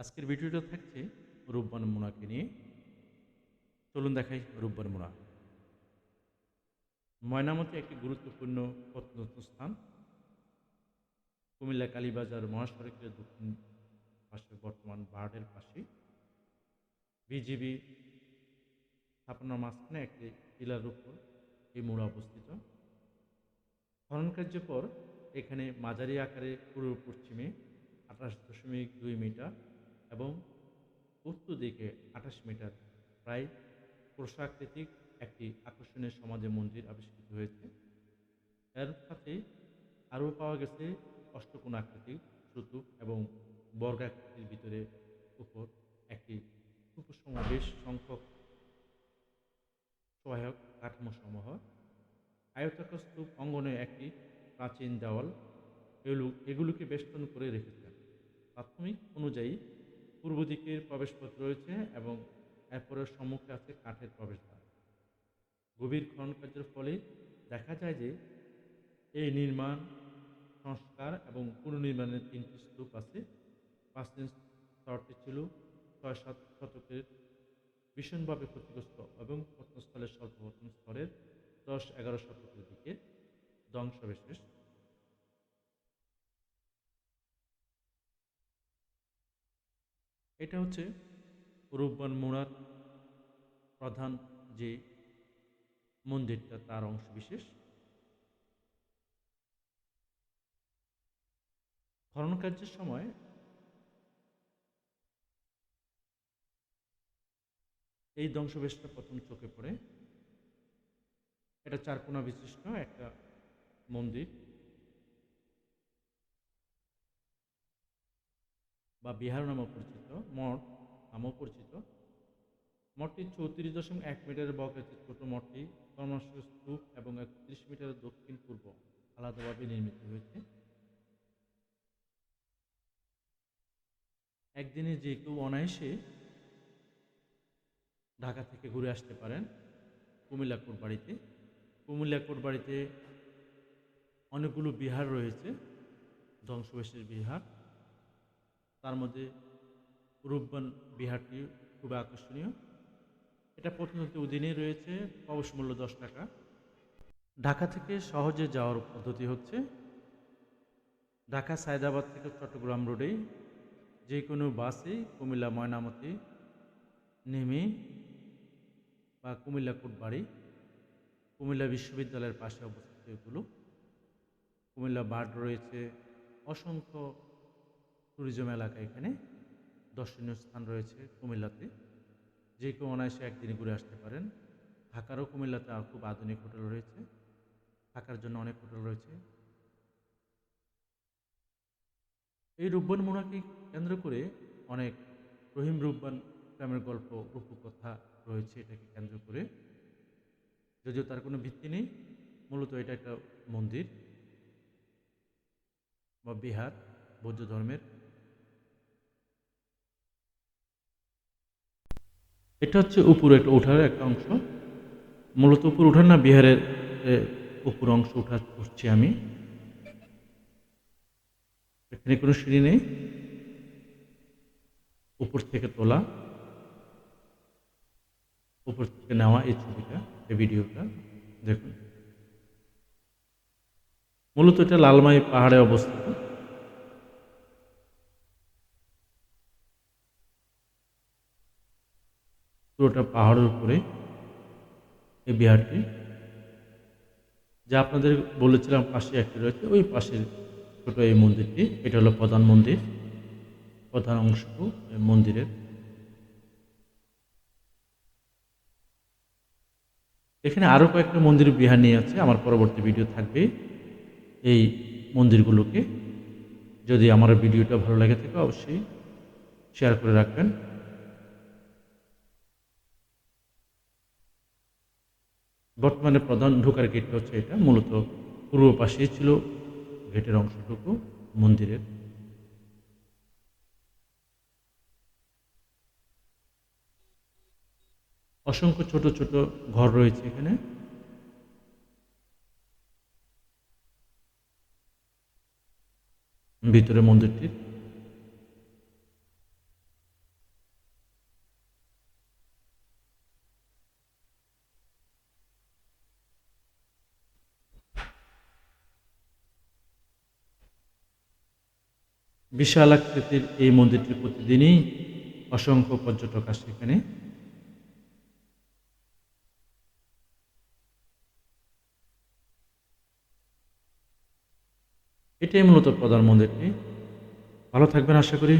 আজকের ভিডিওটা থাকছে রূপবান মোনাকে নিয়ে। চলুন দেখাই রূপবান মোনা। ময়নামতি একটি গুরুত্বপূর্ণ প্রত্নতত্ত্ব স্থান। কুমিল্লা কালীবাজার মহাসড়কের দক্ষিণ পাশে বর্তমান বার্ডের পাশে। বিজিবি স্থাপনার মাঝখানে একটি টিলার উপর এই মোড়া অবস্থিত। খনন কার্যের পর এখানে মাঝারি আকারে পূর্ব পশ্চিমে আঠাশ দশমিক দুই মিটার এবং উত্তর দিকে আঠাশ মিটার প্রায় প্রসাকৃতিক একটি আকর্ষণীয় সমাজে মন্দির আবিষ্কৃত হয়েছে। এর সাথে আরও পাওয়া গেছে অষ্টকোণ আকৃতি শ্রুতুপ এবং বর্গাকৃতির ভিতরে উপর একটি উপসমাবেশ সংখ্যক সহায়ক কাঠামো সমূহ আয়তাকার স্তূপ অঙ্গনে একটি প্রাচীন দেওয়াল। এগুলো এগুলোকে বেষ্টন করে রেখেছেন প্রাথমিক অনুযায়ী পূর্ব দিকের প্রবেশপথ রয়েছে এবং এরপরের সম্মুখে আছে কাঠের প্রবেশদ্বার। গভীর খনন কার্যের ফলে দেখা যায় যে এই নির্মাণ, সংস্কার এবং পুনর্নির্মাণের তিনটি স্তূপ আছে। প্রাচীন স্তরটি ছিল ছয় সাত শতকের ভীষণভাবে ক্ষতিগ্রস্ত এবং প্রত্নস্থলের স্বল্পবর্তন স্তরের দশ এগারো শতকের দিকে ধ্বংসাবশেষ। এটা হচ্ছে রূপবান মোড়ার প্রধান যে মন্দিরটা, তার অংশ বিশেষ। খনন কার্যের সময় এই ধ্বংসবেশটা প্রথম চোখে পড়ে। এটা চারকোনা বিশিষ্ট একটা মন্দির। বা বিহার নামে পরিচিত, মঠ নামেও পরিচিত। মঠটি চৌত্রিশ দশমিক এক মিটারের বকাতে ছোট মঠটি। কর্মাশয় স্তূপ এবং একত্রিশ মিটারের দক্ষিণ পূর্ব আলাদাভাবে নির্মিত হয়েছে। একদিনে যে কেউ অনায়াসে ঢাকা থেকে ঘুরে আসতে পারেন কুমিল্লা কোটবাড়িতে। কুমিল্লা কোটবাড়িতে অনেকগুলো বিহার রয়েছে ধ্বংসবেশের বিহার। তার মধ্যে রূপবান বিহারটি খুবই আকর্ষণীয়। এটা প্রথমত অধীনে রয়েছে প্রবেশ মূল্য দশ টাকা। ঢাকা থেকে সহজে যাওয়ার পদ্ধতি হচ্ছে, ঢাকা সায়দাবাদ থেকে চট্টগ্রাম রোডে যে কোনো বাসে কুমিল্লা ময়নামতি নেমে বা কুমিল্লা কোটবাড়ি, কুমিল্লা বিশ্ববিদ্যালয়ের পাশে অবস্থিত এগুলো। কুমিল্লা বার্ড রয়েছে, অসংখ্য ট্যুরিজম এলাকা এখানে দর্শনীয় স্থান রয়েছে কুমিল্লাতে। যে কেউ অনায়াসে একদিনে ঘুরে আসতে পারেন। ঢাকারও কুমিল্লাতে খুব আধুনিক হোটেল রয়েছে। থাকার জন্য অনেক হোটেল রয়েছে। এই রূপবান মোনাকে কেন্দ্র করে অনেক রহিম রূপবান প্রেমের গল্প, রূপকথা রয়েছে এটাকে কেন্দ্র করে। যদিও তার কোনো ভিত্তি নেই, মূলত এটা একটা মন্দির বা বিহার, বৌদ্ধ ধর্মের। এটা হচ্ছে উপর ওঠার একটা অংশ। মূলত উপর ওঠার না, বিহারের উপর অংশ উঠা উঠছি আমি। এখানে কোনো সিঁড়ি নেই। উপর থেকে তোলা। উপর থেকে নেওয়া এই ছবিটা, এই ভিডিওটা, দেখুন। মূলত এটা লালমাই পাহাড়ে অবস্থিত। পুরোটা পাহাড়ের উপরে এই বিহারটি। যা আপনাদের বলেছিলাম পাশে একটি রয়েছে, ওই পাশের ছোট এই মন্দিরটি। এটা হলো প্রধান মন্দির, প্রধান অংশ মন্দিরের। এখানে আরও কয়েকটা মন্দির বিহার নিয়ে আছে, আমার পরবর্তী ভিডিও থাকবে এই মন্দিরগুলোকে। যদি আমার ভিডিওটা ভালো লাগে থাকে অবশ্যই শেয়ার করে রাখবেন। বর্তমানে প্রধান ঢোকার গেটটা হচ্ছে এটা, মূলত পূর্ব পাশেই ছিল গেটের অংশটুকু, মন্দিরের। অসংখ্য ছোট ছোট ঘর রয়েছে এখানে। ভিতরে মন্দিরটির বিশাল আকৃতির এই মন্দিরটি প্রতিদিনই অসংখ্য পর্যটক আসে এখানে। এটাই মূলত প্রধান মন্দিরটি। ভালো থাকবেন, আশা করি।